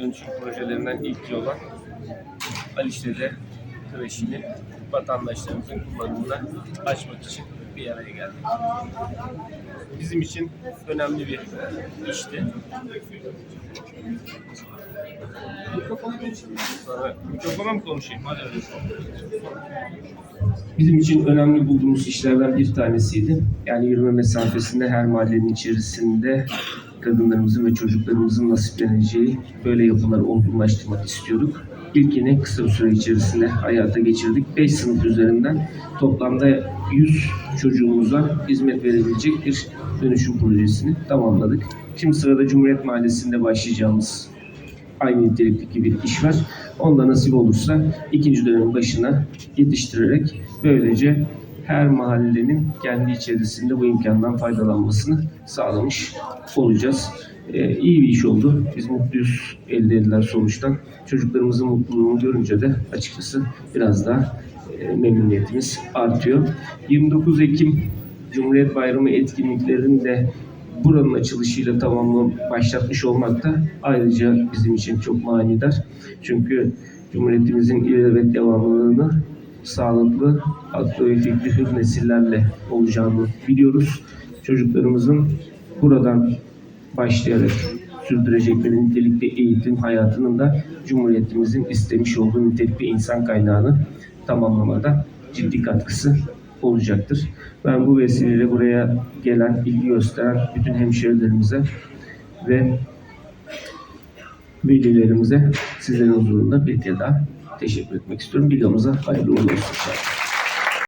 dönüşüm projelerinden ilki olan Alişte'de kreşini vatandaşlarımızın kullanımına açmak için bir araya geldik. Bizim için önemli bir işti. Mikrofona mı konuşayım? Hadi öyle. Bizim için önemli bulduğumuz işlerden bir tanesiydi. Yani yürüme mesafesinde her mahallenin içerisinde kadınlarımızın ve çocuklarımızın nasipleneceği böyle yapıları olgunlaştırmak istiyorduk. İlkini kısa bir süre içerisinde hayata geçirdik. 5 sınıf üzerinden toplamda 100 çocuğumuza hizmet verebilecek bir dönüşüm projesini tamamladık. Şimdi sırada Cumhuriyet Mahallesi'nde başlayacağımız aynı nitelikteki bir iş var. Onda nasip olursa ikinci dönemin başına yetiştirerek böylece her mahallenin kendi içerisinde bu imkandan faydalanmasını sağlamış olacağız. Ee, iyi bir iş oldu. Biz mutluyuz elde edilen sonuçtan. Çocuklarımızın mutluluğunu görünce de açıkçası biraz daha e, memnuniyetimiz artıyor. 29 Ekim Cumhuriyet Bayramı etkinliklerini de buranın açılışıyla tamamlam başlatmış olmak da ayrıca bizim için çok manidar. Çünkü Cumhuriyetimizin ileri devamlılığını sağlıklı, aklı ve fikri hür nesillerle olacağını biliyoruz. Çocuklarımızın buradan başlayarak sürdürecekleri nitelikli eğitim hayatının da Cumhuriyetimizin istemiş olduğu nitelikli insan kaynağını tamamlamada ciddi katkısı olacaktır. Ben bu vesileyle buraya gelen, ilgi gösteren bütün hemşehrilerimize ve velilerimize sizlerin huzurunda bir kez daha teşekkür etmek istiyorum. Videomuza hayırlı uğurlu.